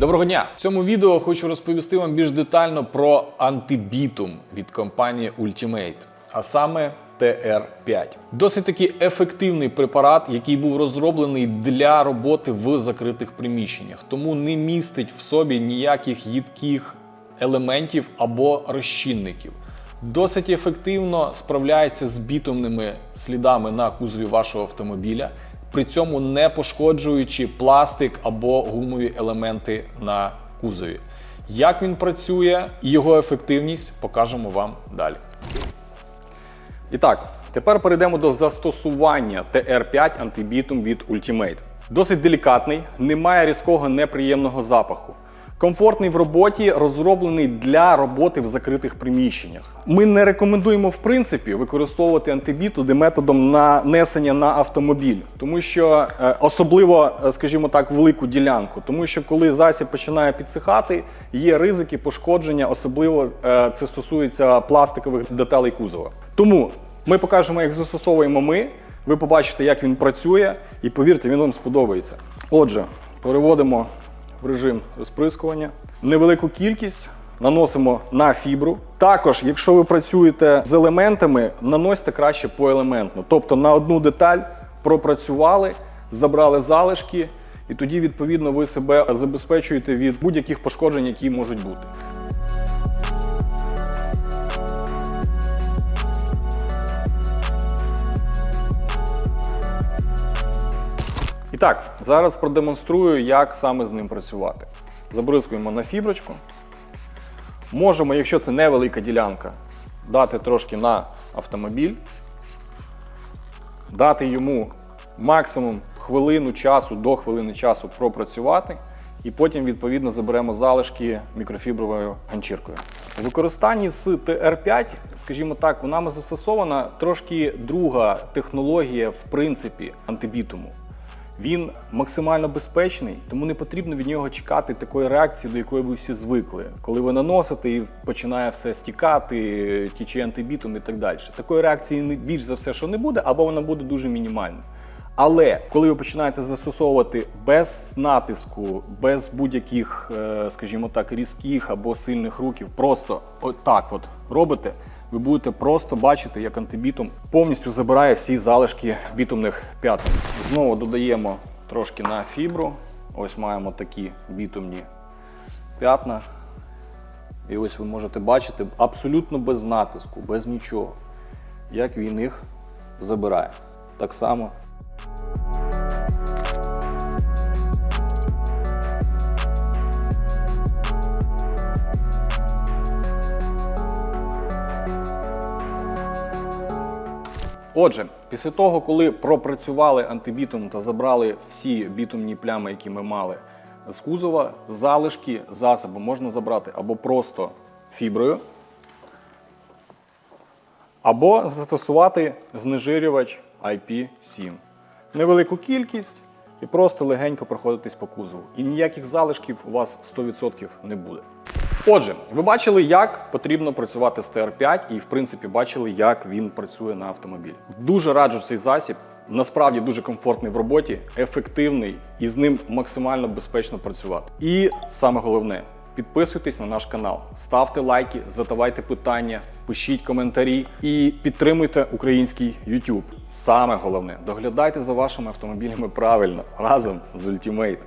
Доброго дня! В цьому відео хочу розповісти вам більш детально про антибітум від компанії Ultimate, а саме TR5. Досить таки ефективний препарат, який був розроблений для роботи в закритих приміщеннях, тому не містить в собі ніяких їдких елементів або розчинників. Досить ефективно справляється з бітумними слідами на кузові вашого автомобіля, при цьому не пошкоджуючи пластик або гумові елементи на кузові. Як він працює і його ефективність покажемо вам далі. І так, тепер перейдемо до застосування TR5 антибітум від Ultimate. Досить делікатний, немає різкого неприємного запаху. Комфортний в роботі, розроблений для роботи в закритих приміщеннях. Ми не рекомендуємо в принципі використовувати антибітуди методом нанесення на автомобіль, тому що е, особливо, е, скажімо так, велику ділянку, тому що коли засіб починає підсихати, є ризики пошкодження, особливо е, це стосується пластикових деталей кузова. Тому ми покажемо, як застосовуємо ми. Ви побачите, як він працює, і повірте, він вам сподобається. Отже, переводимо режим розприскування. Невелику кількість наносимо на фібру. Також, якщо ви працюєте з елементами, наносьте краще поелементно. Тобто на одну деталь пропрацювали, забрали залишки, і тоді, відповідно, ви себе забезпечуєте від будь-яких пошкоджень, які можуть бути. І так, зараз продемонструю, як саме з ним працювати. Забризкуємо на фіброчку. Можемо, якщо це невелика ділянка, дати трошки на автомобіль, дати йому максимум хвилину часу до хвилини часу пропрацювати, і потім, відповідно, заберемо залишки мікрофібровою ганчіркою. У використанні з TR5, скажімо так, у нами застосована трошки друга технологія, в принципі, антибітуму. Він максимально безпечний, тому не потрібно від нього чекати такої реакції, до якої ви всі звикли. Коли ви наносите і починає все стікати, тіче антибітум і так далі. Такої реакції більш за все, що не буде, або вона буде дуже мінімальна. Але коли ви починаєте застосовувати без натиску, без будь-яких, е, скажімо так, різких або сильних руків, просто отак от робите, ви будете просто бачити, як антибітум повністю забирає всі залишки бітумних п'ятин. Знову додаємо трошки на фібру. Ось маємо такі бітумні п'ятна. І ось ви можете бачити абсолютно без натиску, без нічого, як він їх забирає. Так само Отже, після того, коли пропрацювали антибітум та забрали всі бітумні плями, які ми мали з кузова, залишки засобу можна забрати або просто фіброю, або застосувати знежирювач IP7. Невелику кількість і просто легенько проходитись по кузову. І ніяких залишків у вас 100% не буде. Отже, ви бачили, як потрібно працювати з TR5 і, в принципі, бачили, як він працює на автомобілі. Дуже раджу цей засіб. Насправді дуже комфортний в роботі, ефективний і з ним максимально безпечно працювати. І саме головне, підписуйтесь на наш канал, ставте лайки, задавайте питання, пишіть коментарі і підтримуйте український YouTube. Саме головне, доглядайте за вашими автомобілями правильно разом з Ultimate.